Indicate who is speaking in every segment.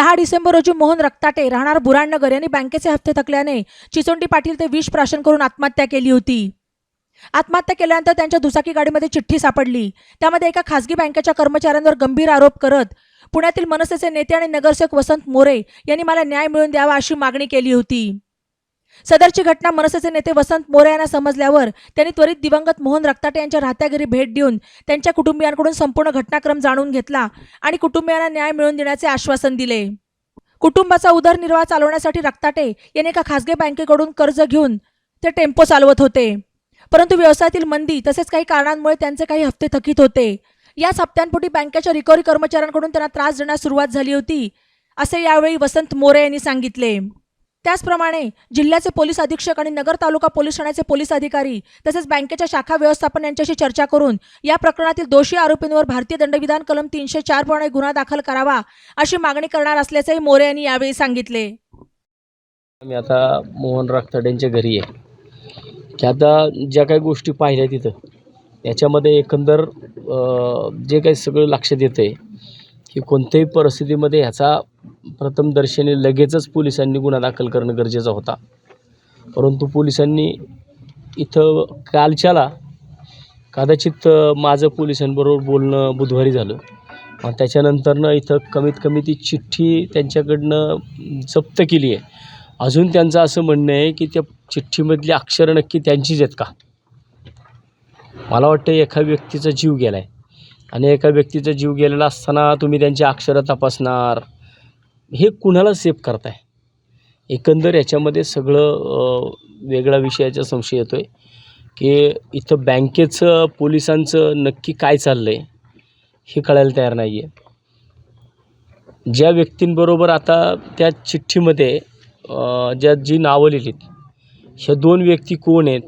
Speaker 1: दहा डिसेंबर रोजी मोहन रक्ताटे राहणार बुराणनगर यांनी बँकेचे हप्ते थकल्याने चिचोंडी पाटील ते विष प्राशन करून आत्महत्या केली होती. आत्महत्या केल्यानंतर त्यांच्या दुचाकी गाडीमध्ये चिठ्ठी सापडली. त्यामध्ये एका खासगी बँकेच्या कर्मचाऱ्यांवर गंभीर आरोप करत पुण्यातील मनसेचे नेते आणि नगरसेवक वसंत मोरे यांनी मला न्याय मिळवून द्यावा अशी मागणी केली होती. सदरची घटना मनसेचे नेते वसंत मोरे यांना समजल्यावर त्यांनी त्वरित दिवंगत मोहन रक्ताटे यांच्या राहत्या घरी भेट देऊन त्यांच्या कुटुंबियांकडून संपूर्ण घटनाक्रम जाणून घेतला आणि कुटुंबियांना न्याय मिळवून देण्याचे आश्वासन दिले. कुटुंबाचा उदरनिर्वाह चालवण्यासाठी रक्ताटे यांनी एका खासगी बँकेकडून कर्ज घेऊन ते टेम्पो चालवत होते. परंतु व्यवसायातील मंदी तसेच काही कारणांमुळे त्यांचे काही हप्ते थकीत होते. याच हप्त्यांपोटी बँकेच्या रिकव्हरी कर्मचाऱ्यांकडून त्यांना त्रास देण्यास सुरुवात झाली होती असे यावेळी वसंत मोरे यांनी सांगितले. त्याचप्रमाणे जिल्ह्याचे पोलीस अधीक्षक आणि नगर तालुका पोलीस ठाण्याचे पोलीस अधिकारी तसेच बँकेच्या शाखा व्यवस्थापन यांच्याशी चर्चा करून या प्रकरणातील दोषी आरोपींवर भारतीय दंडविधान कलम तीनशे चार प्रमाणे गुन्हा दाखल करावा अशी मागणी करणार असल्याचेही मोरे यांनी यावेळी सांगितले.
Speaker 2: मी आता मोहन राखताड्यांच्या घरी आहे. की आता ज्या काही गोष्टी पाहिल्या तिथं याच्यामध्ये एकंदर जे काही सगळं लक्षात देतं आहे की कोणत्याही परिस्थितीमध्ये ह्याचा प्रथमदर्शनी लगेचच पोलिसांनी गुन्हा दाखल करणं गरजेचा होता. परंतु पोलिसांनी इथं कालच्याला कदाचित माझं पोलिसांबरोबर बोलणं बुधवारी झालं. त्याच्यानंतरनं इथं कमीत कमी ती चिठ्ठी त्यांच्याकडनं जप्त केली आहे. अजून त्यांचं असं म्हणणं आहे की त्या चिठ्ठीमधली अक्षरं नक्की त्यांचीच आहेत का? मला वाटतं एका व्यक्तीचा जीव गेला आहे आणि एका व्यक्तीचा जीव गेलेला असताना तुम्ही त्यांची अक्षरं तपासणार. हे कुणाला सेफ करताय? एकंदर याच्यामध्ये सगळं वेगळा विषयाचा संशय येतो आहे की इथं बँकेचं पोलिसांचं नक्की काय चाललं आहे हे कळायला तयार नाही आहे ज्या व्यक्तींबरोबर आता त्या चिठ्ठीमध्ये ज्या जी नावं लिहिलीत ह्या दोन व्यक्ती कोण आहेत?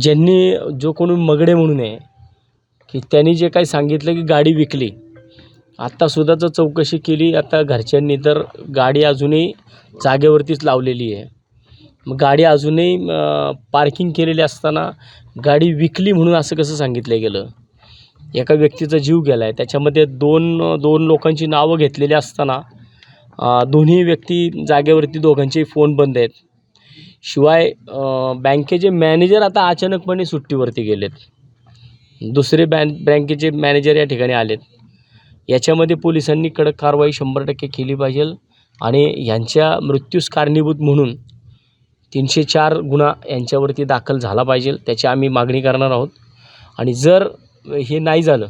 Speaker 2: ज्यांनी जो कोणी मगडे म्हणून आहे की त्यांनी जे काही सांगितलं की गाडी विकली आत्तासुद्धा जर चौकशी केली आता घरच्यांनी तर गाडी अजूनही जागेवरतीच लावलेली आहे. मग गाडी अजूनही पार्किंग केलेली असताना गाडी विकली म्हणून असं कसं सांगितलं गेलं? एका व्यक्तीचा जीव गेला आहे त्याच्यामध्ये दोन दोन लोकांची नावं घेतलेली असताना दोन्ही व्यक्ती जागेवरती दोघांचेही फोन बंद आहेत. शिवाय बँकेचे मॅनेजर आता अचानकपणे सुट्टीवरती गेलेत. दुसरे बँक बँकेचे मॅनेजर या ठिकाणी आलेत. याच्यामध्ये पोलिसांनी कडक कारवाई शंभर टक्के केली पाहिजे आणि यांच्या मृत्यूस कारणीभूत म्हणून तीनशे चार गुन्हा यांच्यावरती दाखल झाला पाहिजे त्याची आम्ही मागणी करणार आहोत. आणि जर हे नाही झालं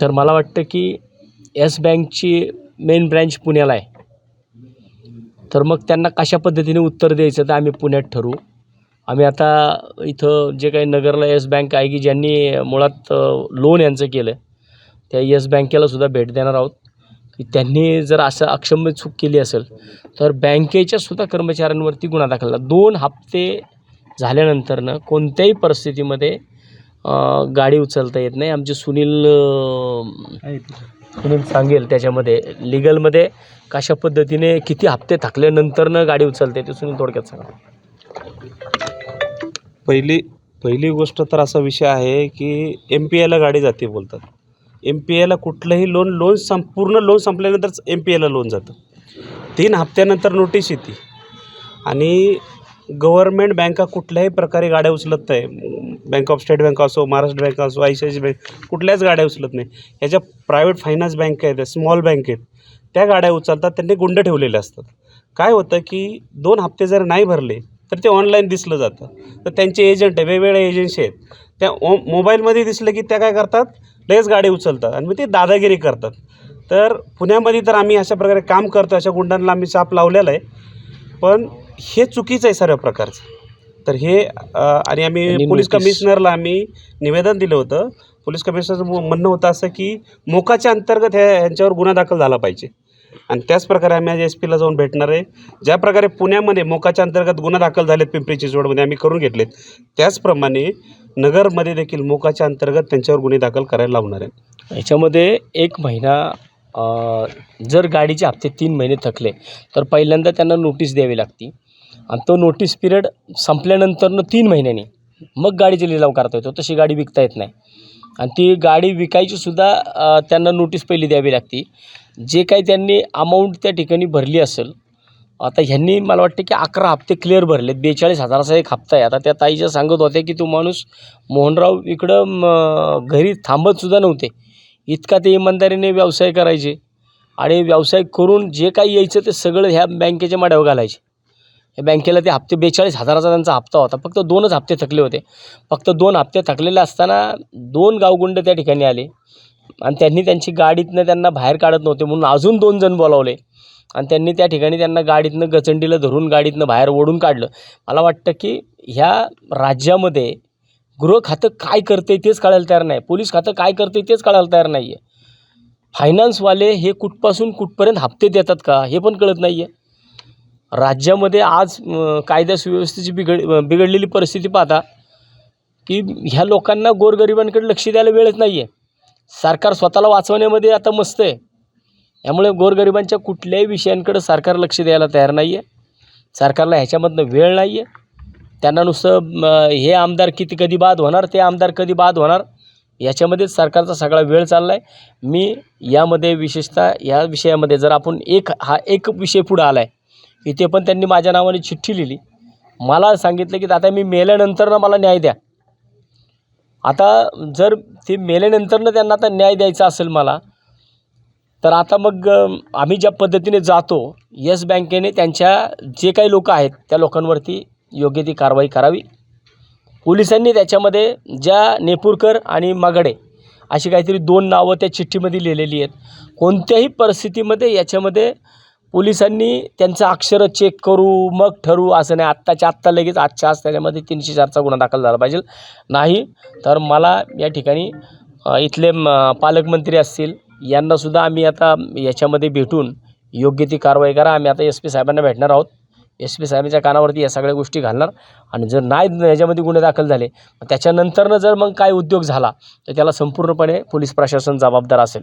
Speaker 2: तर मला वाटतं की येस बँकची मेन ब्रँच पुण्याला आहे. तर मग त्यांना कशा पद्धतीने उत्तर द्यायचं तर आम्ही पुण्यात ठरवू. आम्ही आता इथं जे काही नगरला येस बँक आहे की ज्यांनी मुळात लोन यांचं केलं त्या येस बँकेला सुद्धा भेट देणार आहोत. की त्यांनी जर असं अक्षम्य चूक केली असेल तर बँकेच्या सुद्धा कर्मचाऱ्यांवरती गुन्हा दाखल दोन हप्ते झाल्यानंतरनं कोणत्याही परिस्थितीमध्ये गाडी उचलता येत नाही. आमचे सुनील सुनील सांगेल त्याच्यामध्ये लिगलमध्ये कशा पद्धतीने किती हप्ते थकल्यानंतरनं गाडी उचलते ते सुनील थोडक्यात सांगा.
Speaker 3: पहिली पहिली गोष्ट तर असा विषय आहे की एम पी आयला गाडी जाते बोलतात. एम पी एला कुठलंही लोन लोन संपूर्ण लोन संपल्यानंतरच एम पी एला लोन जातं. तीन हप्त्यानंतर नोटीस येते. आणि गव्हर्मेंट बँका कुठल्याही प्रकारे गाड्या उचलत नाही. बँक ऑफ स्टेट बँक असो महाराष्ट्र बँक असो I C I C bank कुठल्याच गाड्या उचलत नाही. ह्याच्या प्रायव्हेट फायनान्स बँक आहेत स्मॉल बँक आहेत. त्या गाड्या उचलतात त्यांनी गुंड ठेवलेले असतात. काय होतं की दोन हप्ते जर नाही भरले तर ते ऑनलाईन दिसलं जातं. तर त्यांचे एजंट आहे वेगवेगळ्या एजन्सी आहेत. त्या ओ मोबाईलमध्ये दिसलं की त्या काय करतात? लगेच गाडी उचलतात आणि मग ते दादागिरी करतात. तर पुण्यामध्ये तर आम्ही अशा प्रकारे काम करतो अशा गुंडांना आम्ही चाप लावलेला आहे. पण हे चुकीचं आहे सर्व प्रकारचं. तर हे आणि आम्ही पोलीस कमिशनरला आम्ही निवेदन दिलं होतं. पोलीस कमिशनरचं म्हणणं होतं असं की मोकाच्या अंतर्गत ह्या ह्यांच्यावर गुन्हा दाखल झाला पाहिजे. आणि त्याच प्रकारे आम्ही आज एस पीला जाऊन भेटणार आहे. ज्या प्रकारे पुण्यामध्ये मोकाच्या अंतर्गत गुन्हा दाखल झालेत पिंपरी चिंचवडमध्ये आम्ही करून घेतलेत त्याचप्रमाणे नगरमध्ये देखील मोकाच्या अंतर्गत त्यांच्यावर गुन्हे दाखल करायला लावणार आहे
Speaker 2: याच्यामध्ये एक महिना अ, जर गाडीचे हप्ते तीन महिने थकले तर पहिल्यांदा त्यांना नोटीस द्यावी लागती. आणि तो नोटीस पिरियड संपल्यानंतरनं तीन महिन्यांनी मग गाडीचे लिलाव करता येतो. तशी गाडी विकता येत नाही. आणि ती गाडी विकायची सुद्धा अ, त्यांना नोटीस पहिली द्यावी लागती. जे काही त्यांनी अमाऊंट त्या ठिकाणी भरली असेल आता ह्यांनी मला वाटते की अकरा हप्ते क्लिअर भरलेत. बेचाळीस हजाराचा एक हप्ता आहे. आता त्या ताईच्या सांगत होत्या की तो माणूस मोहनराव इकडं म, घरी थांबतसुद्धा नव्हते. इतका ते इमानदारीने व्यवसाय करायचे आणि व्यवसाय करून जे काही यायचं ते सगळं ह्या बँकेच्या माड्यावर घालायचे. या बँकेला ते हप्ते बेचाळीस हजाराचा त्यांचा हप्ता होता. फक्त दोनच हप्ते थकले होते. फक्त दोन हप्ते थकलेले असताना दोन गावगुंड त्या ठिकाणी आले. आणि त्यांनी त्यांची गाडीतनं त्यांना बाहेर काढत नव्हते म्हणून अजून दोन जण बोलावले. आणि त्यांनी त्या ठिकाणी त्यांना गाडीतनं गचंडीला धरून गाडीतनं बाहेर ओढून काढलं. मला वाटतं की ह्या राज्यामध्ये गृह खातं काय करते तेच कळायला तयार नाही. पोलीस खातं काय करते तेच कळायला तयार नाही आहे फायनान्सवाले हे कुठपासून कुठपर्यंत हप्ते देतात का हे पण कळत नाही आहे राज्यामध्ये आज कायदा सुव्यवस्थेची बिघड बिघडलेली परिस्थिती पाहता की ह्या लोकांना गोरगरिबांकडे लक्ष द्यायला वेळच नाही आहे सरकार स्वतःला वाचवण्यामध्ये आता मस्त आहे. यामुळे गोरगरिबांच्या कुठल्याही विषयांकडे सरकार लक्ष द्यायला तयार नाही आहे सरकारला ह्याच्यामधनं वेळ नाही आहे त्यांना नुसतं हे आमदार किती कधी बाद होणार ते आमदार कधी बाद होणार याच्यामध्येच सरकारचा सगळा वेळ चालला आहे मी यामध्ये विशेषतः या विषयामध्ये जर आपण एक हा एक विषय पुढं आला आहे इथे पण त्यांनी माझ्या नावाने चिठ्ठी लिहिली. मला सांगितलं की आता मी मेल्यानंतर ना मला न्याय द्या. आता जर ते मेल्यानंतरनं त्यांना आता न्याय द्यायचा असेल मला तर आता मग आम्ही ज्या पद्धतीने जातो येस बँकेने त्यांच्या जे काही लोक आहेत त्या लोकांवरती योग्य ती कारवाई करावी. पोलिसांनी त्याच्यामध्ये ज्या नेपूरकर आणि मागडे अशी काहीतरी दोन नावं त्या चिठ्ठीमध्ये लिहिलेली आहेत. कोणत्याही परिस्थितीमध्ये याच्यामध्ये पोलिसांनी त्यांचं अक्षरं चेक करू मग ठरवू असं नाही. आत्ताच्या आत्ता लगेच आजच्या आज त्याच्यामध्ये तीनशे चारचा गुन्हा दाखल झाला पाहिजे. नाही तर मला या ठिकाणी इथले पालकमंत्री असतील यांनासुद्धा आम्ही आता याच्यामध्ये भेटून योग्य ती कारवाई करा. आम्ही आता एस पी साहेबांना भेटणार आहोत. एस पी साहेबांच्या कानावरती या सगळ्या गोष्टी घालणार. आणि जर नाही याच्यामध्ये गुन्हे दाखल झाले त्याच्यानंतरनं जर मग काय उद्योग झाला तर त्याला संपूर्णपणे पोलीस प्रशासन जबाबदार असेल.